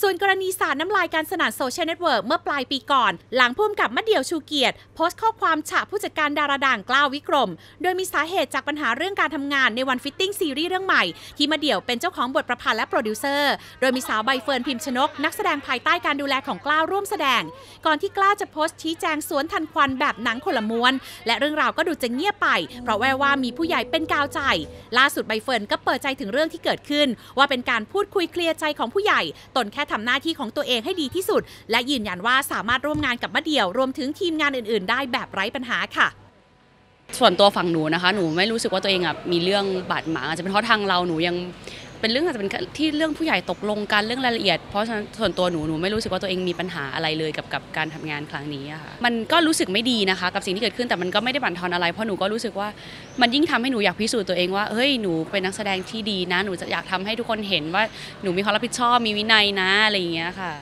ส่วนกรณีสารน้ำลายการสนานโซเชียลเน็ตเวิร์กเมื่อปลายปีก่อน หลังพุ่มกับมะเดี่ยวชูเกียรติ โพสต์ข้อความฉะผู้จัดการดาราด่างกล้าววิกรม โดยมีสาเหตุจากปัญหาเรื่องการทำงานในวันฟิตติ้งซีรีส์เรื่องใหม่ ที่มะเดี่ยวเป็นเจ้าของบทประพันธ์และโปรดิวเซอร์ โดยมีสาวใบเฟิร์นพิมพ์ชนก นักแสดงภายใต้การดูแลของกล้าวร่วมแสดง ก่อนที่กล้าวจะโพสต์ชี้แจงสวนทันควันแบบหนังคนละม้วน และเรื่องราวก็ดูจะเงียบไป เพราะแววว่ามีผู้ใหญ่เป็นกาวใจ ล่าสุดใบเฟิร์นก็เปิดใจถึงเรื่องที่เกิดขึ้น ว่าเป็นการพูดคุยเคลียร์ใจของผู้ใหญ่ตนแค่ทำหน้าที่ของตัวเองให้ดีที่สุด และยืนยันว่าสามารถร่วมงานกับมะเดี่ยวรวมถึงทีมงานอื่น ๆ ได้แบบไร้ปัญหาค่ะส่วนตัวฝั่งหนูนะคะ หนูไม่รู้สึกว่าตัวเองอะมีเรื่องบาดหมางอาจจะเป็นเพราะทางเราหนูยัง เป็นเรื่องอาจจะเป็นที่เรื่องผู้ใหญ่ตกลงกันเรื่องรายละเอียด เพราะฉะนั้นส่วนตัวหนูหนูไม่รู้สึกว่าตัวเองมีปัญหาอะไรเลยกับกับการทำงานครั้งนี้ค่ะมันก็รู้สึกไม่ดีนะคะ กับสิ่งที่เกิดขึ้นแต่มันก็ไม่ได้บั่นทอนอะไร เพราะหนูก็รู้สึกว่ามันยิ่งทำให้หนูอยากพิสูจน์ตัวเองว่าเฮ้ยหนูเป็นนักแสดงที่ดีนะ หนูจะอยากทำให้ทุกคนเห็นว่าหนูมีความรับผิดชอบมีวินัยนะอะไรอย่างเงี้ยค่ะ